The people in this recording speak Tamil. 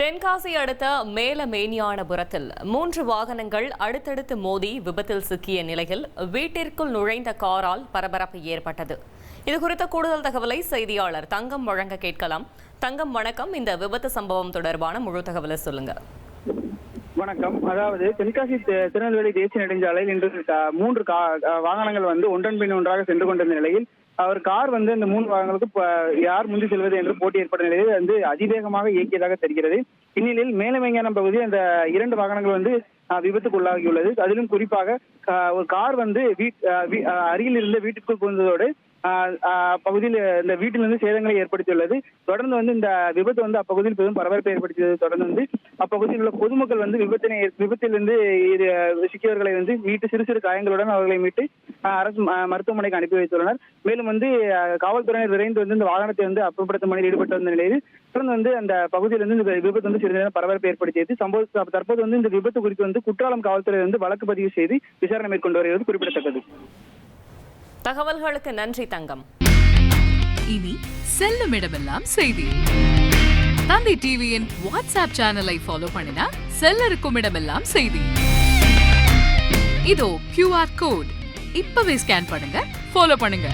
தென்காசி அடுத்த மேலமேனியானபுரத்தில் மூன்று வாகனங்கள் அடுத்தடுத்து மோதி விபத்தில் சிக்கிய நிலையில் வீட்டிற்குள் நுழைந்த காரால் பரபரப்பு ஏற்பட்டது. இது குறித்த கூடுதல் தகவலை செய்தியாளர் தங்கம் வழங்க கேட்கலாம். தங்கம் வணக்கம். இந்த விபத்து சம்பவம் தொடர்பான முழு தகவலை சொல்லுங்க. வணக்கம். அதாவது தென்காசி திருநெல்வேலி தேசிய நெடுஞ்சாலையில் இன்று மூன்று வாகனங்கள் வந்து ஒன்றன் பின் ஒன்றாக சென்று கொண்டிருந்த நிலையில் அவர் கார் வந்து இந்த மூன்று வாகனங்களுக்கு யார் முந்தி செல்வது என்று போட்டி ஏற்பட்ட நிலையில் வந்து அதிவேகமாக இயக்கியதாக தெரிகிறது. இந்நிலையில் மேலமைங்கானம் பகுதியில் அந்த இரண்டு வாகனங்கள் வந்து விபத்துக்குள்ளாகியுள்ளது அதிலும் குறிப்பாக ஒரு கார் வந்து அருகில் இருந்த வீட்டிற்குள் புகுந்ததோடு பகுதியில் இந்த வீட்டிலிருந்து சேதங்களை ஏற்படுத்தியுள்ளது. தொடர்ந்து வந்து இந்த விபத்து வந்து அப்பகுதியில் பெரும் பரபரப்பை ஏற்படுத்தியது. தொடர்ந்து வந்து அப்பகுதியில் உள்ள பொதுமக்கள் வந்து விபத்தினை விபத்திலிருந்து இது சிக்கியவர்களை வந்து மீட்டு சிறு சிறு காயங்களுடன் அவர்களை மீட்டு அரசு ம- மருத்துவமனைக்கு அனுப்பி வைத்துள்ளனர். மேலும் வந்து காவல்துறையினர் விரைந்து வந்து இந்த வாகனத்தை வந்து அப்புறப்படுத்தும் பணியில் ஈடுபட்டு வந்த நிலையில் தொடர்ந்து வந்து அந்த பகுதியில் வந்து இந்த விபத்து வந்து சிறிது நேரம் பரபரப்பை ஏற்படுத்தியது. சம்பவ தற்போது வந்து இந்த விபத்து குறித்து வந்து குற்றாலம் காவல்துறை வந்து வழக்கு பதிவு செய்து விசாரணை மேற்கொண்டு வருகிறது குறிப்பிடத்தக்கது. தகவல்களுக்கு நன்றி தங்கம். இனி செல்லும் இடமெல்லாம் செய்தி. தந்தி டிவியின் வாட்ஸ்அப் சேனலை ஃபாலோ பண்ணினா செல்ல இருக்கும் இடமெல்லாம் செய்தி. இதோ கியூஆர் கோட் இப்பவே ஸ்கேன் பண்ணுங்க ஃபாலோ பண்ணுங்க.